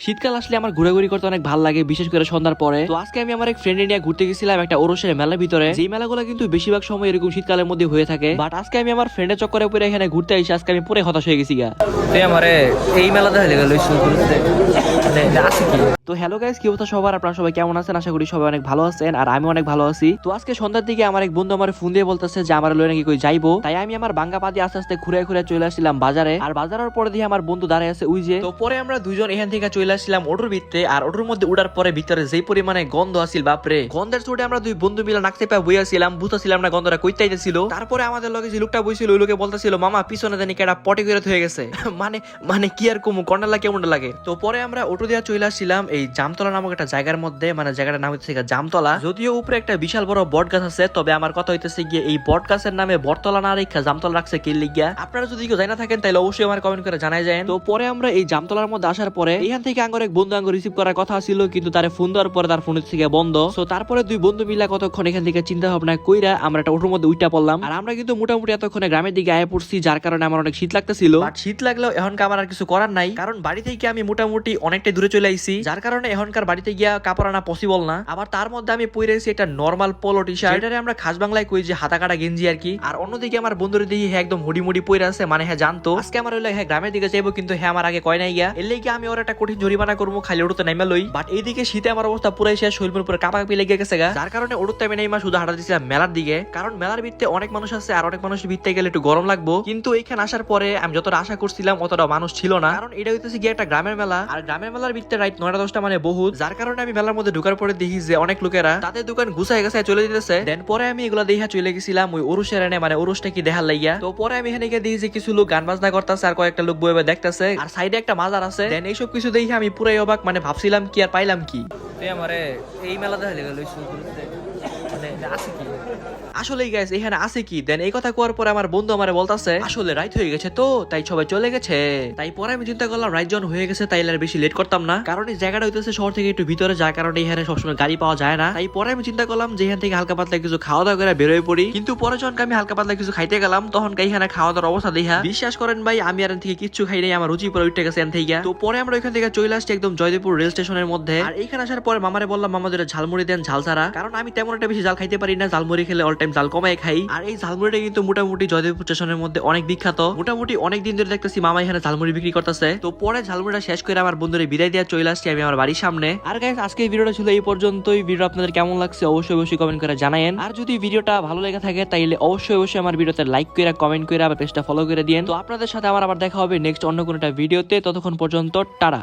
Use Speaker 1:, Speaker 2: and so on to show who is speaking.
Speaker 1: শীতকাল আসলে আমার ঘোরাঘুরি করতে অনেক ভালো লাগে বিশেষ করে সন্ধ্যার পরে। তো আজকে আমি আমার এক ফ্রেন্ড নিয়ে ঘুরতে গেছিলাম একটা ওরসের মেলার ভিতরে। যে মেলাগুলো কিন্তু বেশিরভাগ সময় এরকম শীতকালের মধ্যে হয়ে থাকে। বাট আজকে আমি আমার ফ্রেন্ডের চক্করে পরে এখানে ঘুরতে এসে আজকে আমি পুরো হতাশ হয়ে গেছি গা।
Speaker 2: তুই আমারে এই মেলাতে হয়ে গেল মানে
Speaker 1: তো হ্যালো গাইস কি অবস্থা সবার? আপনারা সবাই কেমন আছেন? আশা করি সবাই অনেক ভালো আছেন আর আমি অনেক ভালো আছি। তো আজকে সন্ধ্যার দিকে আমার এক বন্ধু আমার ফোন দিয়ে বলতেছে যে আমার লয়ে নাকি কই যাইবো? তাই আমি আমার বাঙ্গা পাতি আস্তে আস্তে ঘুরে ঘুরে চলে আসছিলাম বাজারে। আর বাজারের পরে দিয়ে আমার বন্ধু দাঁড়ায় আছে উই যে। তো পরে আমরা দুজন এখান থেকে চলে আসছিলাম অটোর ভিতরে, আর অটোর মধ্যে উড়ার পরে ভিতরে যেই পরিমাণে গন্ধ আসিল, বাপরে। গন্ধের চোটে আমরা দুই বন্ধু মিলে নাকতে পায়ে বই আসছিলাম বুঝতেছিলাম না গন্ধটা কইতে আইতেছিল তারপরে আমাদের লগে যে লোকটা বইছিল, ওই লোকে বলতেছিল, মামা, পিছনে জানি কেডা পটে করে হয়ে গেছে। মানে মানে কি আর কমু কন্ডালা কেমন লাগে? তো পরে আমরা অটো দিয়ে চলে আসছিলাম এই জামতলা নামক একটা জায়গার মধ্যে মানে জায়গাটার নাম হচ্ছে জামতলা। যদিও উপরে একটা বিশাল বড় বট গাছ আছে, তবে আমার কথা হইতেছে গিয়ে এই বট গাছের নামে বটতলা না রেখা জামতলা রাখছে কি লিগিয়া? আপনারা যদি কেউ জানা থাকেন তাহলে অবশ্যই আমার কমেন্ট করে জানাই যায় তো পরে আমরা এই জামতলার মধ্যে আসার পরে এখান থেকে আঙ্গর এক বন্ধু আঙ্গ রিসিভ করার কথা ছিল কিন্তু তারে ফোন দেওয়ার পরে তার ফোন থেকে বন্ধ। তো তারপরে দুই বন্ধু মিলা কতক্ষণ এখান থেকে চিন্তা ভাবনা কইরা আমরা একটা ওটোর মধ্যে উইটা পড়লাম। আর আমরা কিন্তু মোটামুটি এতক্ষণে গ্রামের দিকে আয় পড়ছি যার কারণে আমার অনেক শীত লাগতেছিল। শীত লাগলেও এখনকার আমার আর কিছু করার নাই। কারণ বাড়ি থেকে আমি মোটামুটি অনেকটাই দূরে চলে আইছি। যার কারণে এখনকার বাড়িতে গিয়া কাপড় আনা পসিবল না। আবার তার মধ্যে আমি পরে আছি একটা নর্মাল পোলো টি শার্ট এটারে আমরা খাস বাংলায় কই যে হাতা কাটা গেঞ্জি আর কি। আর অন্যদিকে আমার বন্ধুর দিকে হ্যাঁ একদম হুডি মুডি পরে আছে মানে হ্যাঁ জানতো। আজকে আমার হইলে হ্যাঁ গ্রামের দিকে যাইবো কিন্তু হ্যাঁ আমার আগে কয় নাই গিয়া। এর লেগে আমি ওর একটা কঠিন জরিমানা করব খালি ওড়তে নাইমা লই। বাট এইদিকে শীতে আমার অবস্থা পুরাই শেষ শরীর পুরো কাপা কাপি লেগে গেছে গা। যার কারণে ওড়তে আমি নাইমা শুধু হাঁটা দিছিলাম মেলার দিকে। কারণ মেলার ভিত্তে অনেক মানুষ আছে আর অনেক মানুষ ভিত্তে গেলে একটু গরম লাগবো। কিন্তু এইখানে আসার পরে আমি যতটা আশা করছিলাম অতটা মানুষ ছিল না। কারণ এটা হইতেছে গিয়ে একটা গ্রামের মেলা। আর গ্রামের মেলার ভিত্তে রাইট নয়টা দশটা মানে বহুত। যার কারণে আমি মেলার মধ্যে ঢুকার পরে দেখি যে অনেক লোকেরা তাদের দোকান গুছাই গেছে চলে যেতেছে। দেন পরে আমি এগুলো দেখা চলে গেছিলাম ওই ওরুসের এনে মানে ওরুসটা কি দেখার লাইয়া তো পরে আমি এখানে গিয়ে দেখি যে কিছু লোক গান বাজনা করতেছে আর কয়েকটা লোক বয়ে দেখতেছে। আর সাইডে একটা মাজার আছে। দেন এইসব কিছু দেখে আমি পুরাই অবাক মানে ভাবছিলাম কি আর পাইলাম কি।
Speaker 2: মানে কি?
Speaker 1: আসলে এখানে আছে কি? দেন এই কথা কোয়ার পরে আমার বন্ধু আসলে হয়ে গেছে তো, তাই সবাই চলে গেছে। তাই পরে আমি চিন্তা করলাম রাইট জন হয়ে গেছে তাই আর বেশি লেট করতাম না। কারণ এই জায়গাটা হইতেছে শহর থেকে একটু ভিতরে এখানে সবসময় গাড়ি পাওয়া যায় না। তাই পরে আমি চিন্তা করলাম যে এখান থেকে হালকা পাতলা কিছু খাওয়া দাওয়া করে বেরোয় পড়ি। কিন্তু পরে যখন আমি হালকা পাতলা কিছু খাইতে গেলাম, তখন এখানে খাওয়া দাওয়ার অবস্থা দেখা। বিশ্বাস করেন ভাই, আমি আর থেকে কিচ্ছু খাই নাই, আমার রুচি পরে উঠে গেছে এখান থেকে। তো পরে আমরা ওইখান থেকে চলে আসছি একদম জয়দেবপুর রেল স্টেশনের মধ্যে। আর এখানে আসার পরে মামারে বললাম, মামা দুটো ঝালমুড়ি দেন, ঝাল ছাড়া। কারণ আমি তেমন একটা বেশি জাল খাইতে পারি না, ঝালমুড়ি খেলে অল টাইম জাল কমাই খাই। আর এই ঝালমুড়িটা কিন্তু মোটামুটি জয়দেবপুর স্টেশনের মধ্যে অনেক বিখ্যাত। মোটামুটি অনেক দিন ধরে দেখতেছি মামা এখানে ঝালমুড়ি বিক্রি করতেছে। তো পরে ঝালমুড়িটা শেষ করে আমার বন্ধুরে বিদায় দিয়ে চলে আসছি আমি আমার বাড়ির সামনে। আর গাইস আজকে ভিডিওটা ছিল এই পর্যন্তই। ভিডিও আপনাদের কেমন লাগছে অবশ্যই অবশ্যই কমেন্ট করে জানায়েন। আর যদি ভিডিওটা ভালো লেগে থাকে, তাইলে অবশ্যই অবশ্যই আমার ভিডিওতে লাইক করে কমেন্ট করে, আবার পেজটা ফলো করে দিন তো আপনাদের সাথে আমার আবার দেখা হবে নেক্সট অন্য কোনো একটা ভিডিওতে। ততক্ষণ পর্যন্ত, টাটা।